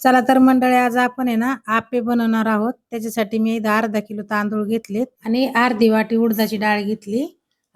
चला तर मंडळी आज आपण आहे ना आपे बनवणार आहोत. त्याच्यासाठी मी इथं अर्धा किलो तांदूळ घेतलेत आणि अर्धी वाटी उडदाची डाळ घेतली.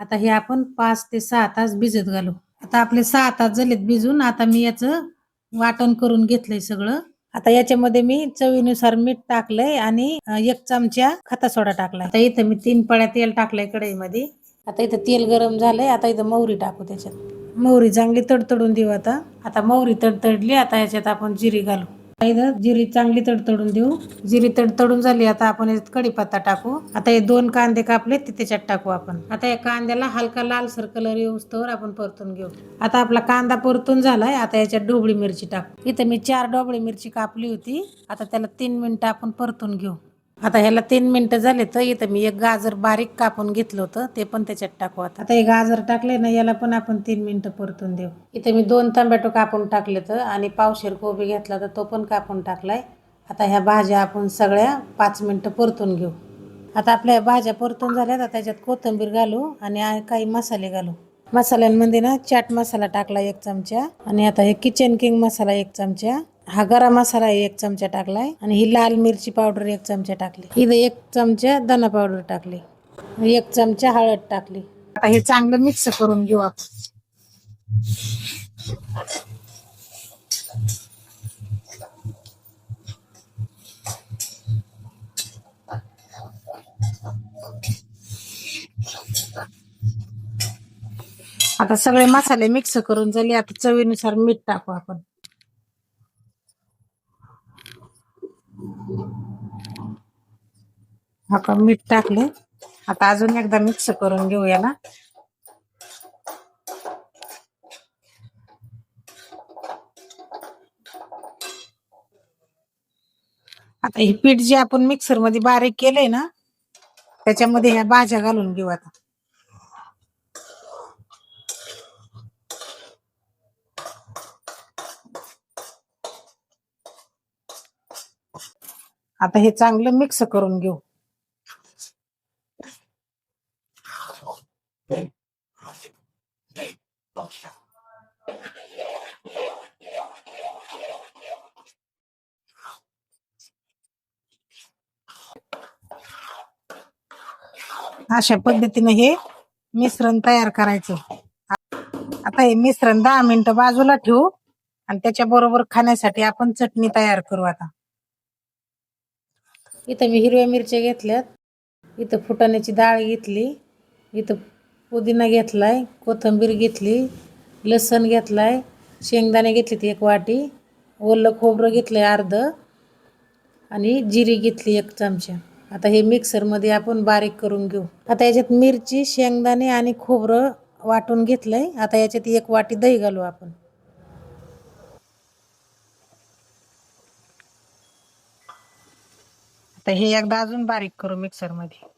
आता हे आपण पाच ते सहा तास भिजत घालू. आता आपले सहा तास झालेत भिजून. आता मी याचं वाटण करून घेतलंय सगळं. आता याच्यामध्ये मी चवीनुसार मीठ टाकलंय आणि एक चमचा खता सोडा टाकला आता इथं मी तीन पळ्या तेल टाकलंय कढईमध्ये. आता इथं तेल गरम झालंय. आता इथं मोहरी टाकू त्याच्यात. मोहरी चांगली तडतडून देऊ आता. आता मोहरी तडतडली. आता याच्यात आपण जिरी घालू. इथं जिरी चांगली तडतडून देऊ. जिरी तडतडून झाली आता आपण कढीपत्ता टाकू. आता हे दोन कांदे कापले ते त्याच्यात टाकू आपण. आता या कांद्याला हलका लालसर कलर येऊस्तवर आपण परतून घेऊ. आता आपला कांदा परतून झालाय आता याच्यात ढोबळी मिरची टाकू. इथं मी चार ढोबळी मिरची कापली होती. आता त्याला तीन मिनिटं आपण परतून घेऊ. आता ह्याला तीन मिनिटं झाले तर इथं मी एक गाजर बारीक कापून घेतलं होतं ते पण त्याच्यात टाकू आता. आता हे गाजर टाकले ना याला पण आपण तीन मिनिटं परतून देऊ. इथे मी दोन टोमॅटो कापून टाकले तर आणि पावशेर कोबी घेतला तर तो पण कापून टाकलाय. आता ह्या भाज्या आपण सगळ्या पाच मिनिटं परतून घेऊ. आता आपल्या ह्या भाज्या परतून झाल्या तर त्याच्यात कोथिंबीर घालू आणि काही मसाले घालू. मसाल्यांमध्ये ना चाट मसाला टाकला एक चमचा आणि आता हे किचन किंग मसाला एक चमचा हा गरम मसाला एक चमचा टाकलाय आणि ही लाल मिरची पावडर एक चमचा टाकली. इथं एक चमचा धना पावडर टाकली. एक चमचा हळद टाकली. आता हे चांगलं मिक्स करून घेऊ आपण. आता सगळे मसाले मिक्स करून झाले. आता चवीनुसार मीठ टाकू आपण. आपण मीठ टाकले आता अजून एकदा मिक्स करून घेऊ याला. आता हे पीठ जे आपण मिक्सरमध्ये बारीक केलंय ना त्याच्यामध्ये ह्या भाज्या घालून घेऊ आता. आता हे चांगलं मिक्स करून घेऊ. अशा पद्धतीने हे मिश्रण तयार करायचं. आता हे मिश्रण दहा मिनिटं बाजूला ठेवू आणि त्याच्या बरोबर खाण्यासाठी आपण चटणी तयार करू आता. इथं मी हिरव्या मिरच्या घेतल्यात. इथं फुटाण्याची डाळ घेतली. इथं पुदिना घेतलाय कोथिंबीर घेतली लसण घेतलाय शेंगदाणे घेतलेत एक वाटी ओलं खोबरं घेतलंय अर्ध आणि जिरी घेतली एक चमचा. आता हे मिक्सरमध्ये आपण बारीक करून घेऊ. आता याच्यात मिरची शेंगदाणे आणि खोबरं वाटून घेतलंय. आता याच्यात एक वाटी दही घालू आपण. आता हे एकदा अजून बारीक करू मिक्सरमध्ये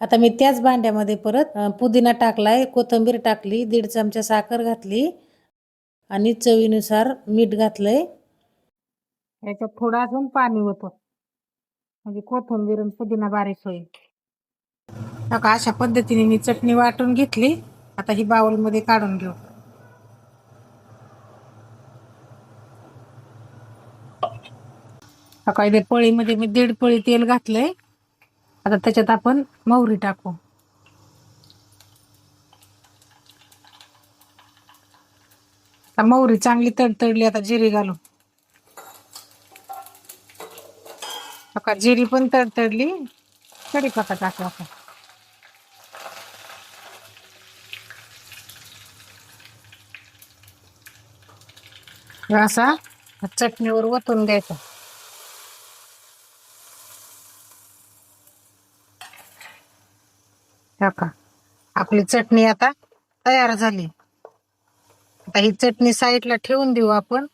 आता मी त्याच भांड्यामध्ये परत पुदिना टाकलाय कोथिंबीर टाकली दीड चमचा साखर घातली आणि चवीनुसार मीठ घातलंय. याच्यात थोडं अजून पाणी होतं. म्हणजे कोथिंबीर आणि पुदिना बारीक होईल. अशा पद्धतीने मी चटणी वाटून घेतली. आता ही बाउलमध्ये काढून घेऊ. सकाळी ते पळीमध्ये मी दीड पळी तेल घातलंय. आता त्याच्यात आपण मोहरी टाकू. आता मोहरी चांगली तडतडली आता जिरी घालू आता जिरी पण तडतडली. कढीपत्ता टाकू आपण. असा चटणीवर वतून द्यायचा का? आपली चटणी आता तयार झाली. आता ही चटणी साईडला ठेवून देऊ आपण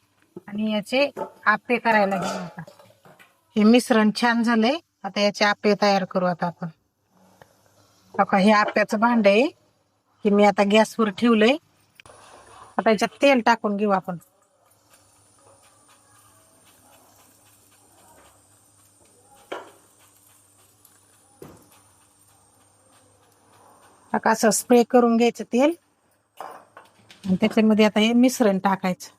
आणि याचे आपे करायला घेऊ आता. हे मिश्रण छान झालंय. आता याचे आपे तयार करू आता आपण. हो हे आप्याचं भांड आहे. की मी आता गॅसवर ठेवलंय. आता याच्यात तेल टाकून घेऊ आपण. हा असं स्प्रे करून घ्यायचं तेल. आणि त्याच्यामध्ये आता हे मिश्रण टाकायचं.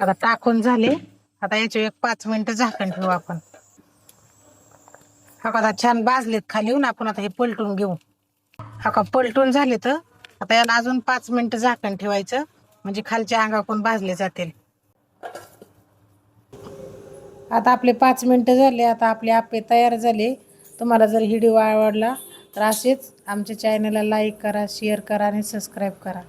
आता टाकून झाले. आता याचे एक पाच मिनिटं झाकण ठेवू आपण. हा का आता छान भाजलेत खाली हो येऊन आपण आता हे पलटून घेऊ. हा का पलटून झाले तर आता याला अजून पाच मिनिटं झाकण ठेवायचं म्हणजे खालच्या अंगाकडून भाजले जातील. आता आपले पाच मिनिटं झाले आता आपले आप्पे तयार झाले. तुम्हाला जर व्हिडिओ आवडला तर असेच आमच्या चॅनलला लाईक करा शेअर करा आणि सबस्क्राईब करा.